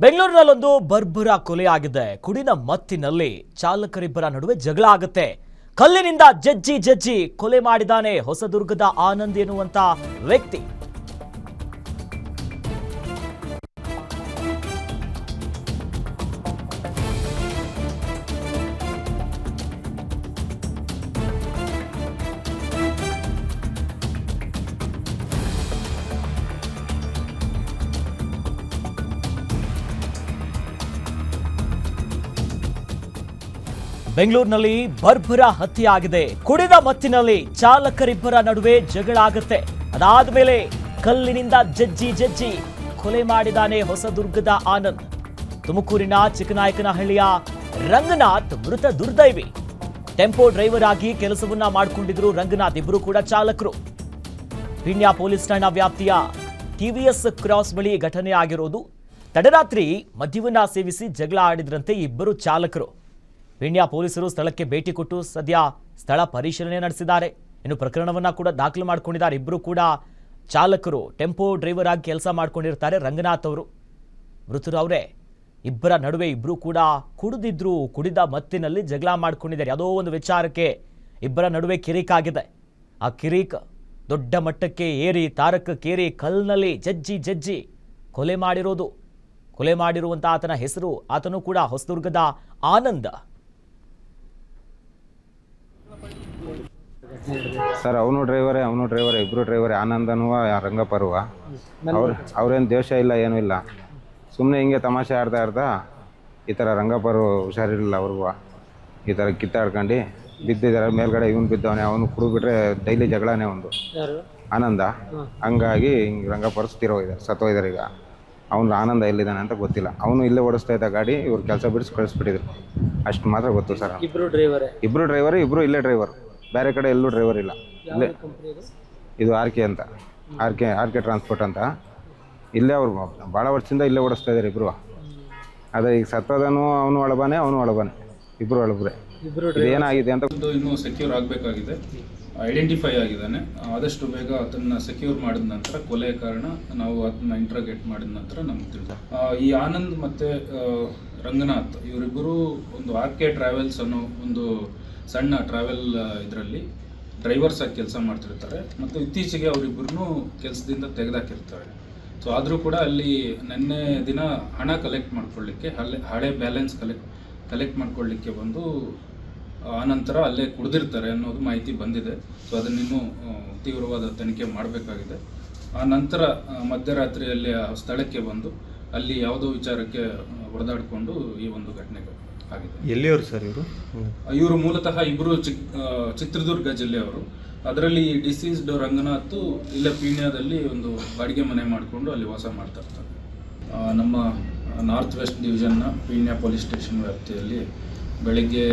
ಬೆಂಗಳೂರಿನಲ್ಲೊಂದು ಬರ್ಬರ ಕೊಲೆ ಆಗಿದೆ. ಕುಡಿನ ಮತ್ತಿನಲ್ಲಿ ಚಾಲಕರಿಬ್ಬರ ನಡುವೆ ಜಗಳ ಆಗುತ್ತೆ. ಕಲ್ಲಿನಿಂದ ಜಜ್ಜಿ ಜಜ್ಜಿ ಕೊಲೆ ಮಾಡಿದಾನೆ ಹೊಸದುರ್ಗದ ಆನಂದ್ ಎನ್ನುವಂತ ವ್ಯಕ್ತಿ. ಬೆಂಗಳೂರಿನಲ್ಲಿ ಬರ್ಬರ ಹತ್ಯೆಯಾಗಿದೆ. ಕುಡಿದ ಮತ್ತಿನಲ್ಲಿ ಚಾಲಕರಿಬ್ಬರ ನಡುವೆ ಜಗಳ ಆಗುತ್ತೆ. ಅದಾದ ಮೇಲೆ ಕಲ್ಲಿನಿಂದ ಜಜ್ಜಿ ಜಜ್ಜಿ ಕೊಲೆ ಮಾಡಿದಾನೆ ಹೊಸದುರ್ಗದ ಆನಂದ್. ತುಮಕೂರಿನ ಚಿಕ್ಕನಾಯಕನಹಳ್ಳಿಯ ರಂಗನಾಥ್ ಮೃತ ದುರ್ದೈವಿ. ಟೆಂಪೋ ಡ್ರೈವರ್ ಆಗಿ ಕೆಲಸವನ್ನ ಮಾಡಿಕೊಂಡಿದ್ರು ರಂಗನಾಥ್ ಇಬ್ಬರು ಕೂಡ ಚಾಲಕರು. ಪಿಣ್ಯ ಪೊಲೀಸ್ ಠಾಣಾ ವ್ಯಾಪ್ತಿಯ ಟಿವಿಎಸ್ ಕ್ರಾಸ್ ಬಳಿ ಘಟನೆ ಆಗಿರೋದು. ತಡರಾತ್ರಿ ಮದ್ಯವನ್ನ ಸೇವಿಸಿ ಜಗಳ ಆಡಿದ್ರಂತೆ ಇಬ್ಬರು ಚಾಲಕರು. ಪಿಣ್ಯ ಪೊಲೀಸರು ಸ್ಥಳಕ್ಕೆ ಭೇಟಿ ಕೊಟ್ಟು ಸದ್ಯ ಸ್ಥಳ ಪರಿಶೀಲನೆ ನಡೆಸಿದ್ದಾರೆ. ಇನ್ನು ಪ್ರಕರಣವನ್ನು ಕೂಡ ದಾಖಲು ಮಾಡ್ಕೊಂಡಿದ್ದಾರೆ. ಇಬ್ಬರು ಕೂಡ ಚಾಲಕರು, ಟೆಂಪೋ ಡ್ರೈವರ್ ಆಗಿ ಕೆಲಸ ಮಾಡ್ಕೊಂಡಿರ್ತಾರೆ ರಂಗನಾಥ್ ಅವರು. ಮೃತರು ಅವರೇ, ಇಬ್ಬರ ನಡುವೆ ಇಬ್ಬರು ಕೂಡ ಕುಡಿದಿದ್ರು, ಕುಡಿದ ಮತ್ತಿನಲ್ಲಿ ಜಗಳ ಮಾಡ್ಕೊಂಡಿದ್ದಾರೆ. ಯಾವುದೋ ಒಂದು ವಿಚಾರಕ್ಕೆ ಇಬ್ಬರ ನಡುವೆ ಕಿರಿಕ್ ಆಗಿದೆ. ಆ ಕಿರಿಕ್ ದೊಡ್ಡ ಮಟ್ಟಕ್ಕೆ ಏರಿ ತಾರಕಕ್ಕೇರಿ ಕಲ್ನಲ್ಲಿ ಜಜ್ಜಿ ಜಜ್ಜಿ ಕೊಲೆ ಮಾಡಿರೋದು. ಕೊಲೆ ಮಾಡಿರುವಂಥ ಆತನ ಹೆಸರು, ಆತನು ಕೂಡ ಹೊಸದುರ್ಗದ ಆನಂದ ಸರ್ ಅವನು ಡ್ರೈವರೇ ಅವನು ಡ್ರೈವರೇ ಇಬ್ರು ಡ್ರೈವರೇ ಆನಂದನೂ ರಂಗಪರ್ವ ಅವ್ರು ಅವ್ರೇನು ದೇಶ ಇಲ್ಲ ಏನೂ ಇಲ್ಲ. ಸುಮ್ಮನೆ ಹಿಂಗೆ ತಮಾಷೆ ಆಡ್ತಾ ಆಡ್ತಾ ಈ ಥರ ರಂಗಪರ್ವ ಹುಷಾರಿರಲಿಲ್ಲ ಅವ್ರಿಗೂ ಈ ಥರ ಕಿತ್ತಾಡ್ಕೊಂಡು ಬಿದ್ದಿದ್ದಾರೆ ಮೇಲ್ಗಡೆ ಇವನು ಬಿದ್ದವನೆ ಅವನು ಕುಡಿದ್ಬಿಟ್ರೆ ಡೈಲಿ ಜಗಳನೇ ಒಂದು. ಆನಂದ. ಹಂಗಾಗಿ ಹಿಂಗೆ ರಂಗಪರ್ವ ತೀರೋಗಿದ್ದಾರೆ ಸತ್ತೋಗಿದ್ದಾರೆ ಈಗ. ಅವ್ನು ಆನಂದ ಎಲ್ಲಿದ್ದಾನೆ ಅಂತ ಗೊತ್ತಿಲ್ಲ. ಅವನು ಇಲ್ಲೇ ಓಡಿಸ್ತಾ ಇದ್ದ ಗಾಡಿ ಇವ್ರು ಕೆಲಸ ಬಿಡಿಸಿ ಕಳಿಸ್ಬಿಟ್ಟಿದ್ರು. ಅಷ್ಟು ಮಾತ್ರ ಗೊತ್ತು ಸರ್ ಇಬ್ರು ಡ್ರೈವರೇ ಇಬ್ಬರು ಡ್ರೈವರ್ ಇಬ್ರು ಇಲ್ಲೇ ಡ್ರೈವರ್ ಬೇರೆ ಕಡೆ ಎಲ್ಲೂ ಡ್ರೈವರ್ ಇಲ್ಲ. ಇಲ್ಲೇ. ಕಂಪ್ನಿ ಇದು ಆರ್ ಕೆ ಅಂತ. R K R K transport ಅಂತ. ಇಲ್ಲೇ ಅವ್ರು ಭಾಳ ವರ್ಷದಿಂದ ಇಲ್ಲೇ ಓಡಿಸ್ತಾ ಇದ್ದಾರೆ ಇಬ್ಬರು ಅದೇ ಈಗ ಸತ್ತೋದನು ಅವನು ಒಳಬಾನೆ ಅವನು ಒಳಬಾನೆ ಇಬ್ಬರು ಒಳಬ್ರೆ ಇದು ಏನಾಗಿದೆ ಅಂತ ಇನ್ನು ಇನ್ನೂ ಸೆಕ್ಯೂರ್ ಆಗಬೇಕಾಗಿದೆ. ಐಡೆಂಟಿಫೈ ಆಗಿದ್ದಾನೆ. ಆದಷ್ಟು ಬೇಗ ಅದನ್ನ ಸೆಕ್ಯೂರ್ ಮಾಡಿದ ನಂತರ ಕೊಲೆಯ ಕಾರಣ ನಾವು ಅದನ್ನ ಇಂಟ್ರಾಗೇಟ್ ಮಾಡಿದ ನಂತರ ನಮ್ಗೆ ತಿಳಿದ. ಈ ಆನಂದ್ ಮತ್ತೆ ರಂಗನಾಥ್ ಇವರಿಬ್ಬರು ಒಂದು ಆರ್ ಕೆ ಟ್ರಾವೆಲ್ಸ್ ಅನ್ನೋ ಒಂದು ಸಣ್ಣ ಟ್ರಾವೆಲ್ ಇದರಲ್ಲಿ ಡ್ರೈವರ್ಸ್ ಆಗಿ ಕೆಲಸ ಮಾಡ್ತಿರ್ತಾರೆ. ಮತ್ತು ಇತ್ತೀಚೆಗೆ ಅವರಿಬ್ಬರನ್ನು ಕೆಲಸದಿಂದ ತೆಗೆದಾಕಿರ್ತಾರೆ. ಸೊ ಆದರೂ ಕೂಡ ಅಲ್ಲಿ ನಿನ್ನೆ ದಿನ ಹಣ ಕಲೆಕ್ಟ್ ಮಾಡ್ಕೊಳ್ಳಿಕ್ಕೆ, ಹಳೆ ಹಳೆ ಬ್ಯಾಲೆನ್ಸ್ ಕಲೆಕ್ಟ್ ಕಲೆಕ್ಟ್ ಮಾಡ್ಕೊಳ್ಳಿಕ್ಕೆ ಬಂದು ಆನಂತರ ಅಲ್ಲೇ ಕುಡಿದಿರ್ತಾರೆ ಅನ್ನೋದು ಮಾಹಿತಿ ಬಂದಿದೆ. ಸೊ ಅದನ್ನಿನ್ನೂ ತೀವ್ರವಾದ ತನಿಖೆ ಮಾಡಬೇಕಾಗಿದೆ. ಆ ನಂತರ ಮಧ್ಯರಾತ್ರಿಯಲ್ಲಿ ಆ ಸ್ಥಳಕ್ಕೆ ಬಂದು ಅಲ್ಲಿ ಯಾವುದೋ ವಿಚಾರಕ್ಕೆ ಹೊಡೆದಾಡಿಕೊಂಡು ಈ ಒಂದು ಘಟನೆ ಆಗಿದೆ. ಎಲ್ಲಿಯವರು ಸರ್ ಇವರು? ಇವರು ಮೂಲತಃ ಇಬ್ಬರು ಚಿಕ್ ಚಿತ್ರದುರ್ಗ ಜಿಲ್ಲೆಯವರು. ಅದರಲ್ಲಿ ಡಿಸೀಸ್ಡ್ ರಂಗನಾಥ್ ಇಲ್ಲ ಪೀಣ್ಯದಲ್ಲಿ ಒಂದು ಬಾಡಿಗೆ ಮನೆ ಮಾಡಿಕೊಂಡು ಅಲ್ಲಿ ವಾಸ ಮಾಡ್ತಾ ಇರ್ತಾರೆ. ನಮ್ಮ ನಾರ್ತ್ ವೆಸ್ಟ್ ಡಿವಿಷನ್ನ ಪೀಣ್ಯ ಪೊಲೀಸ್ ಸ್ಟೇಷನ್ ವ್ಯಾಪ್ತಿಯಲ್ಲಿ ಬೆಳಗ್ಗೆ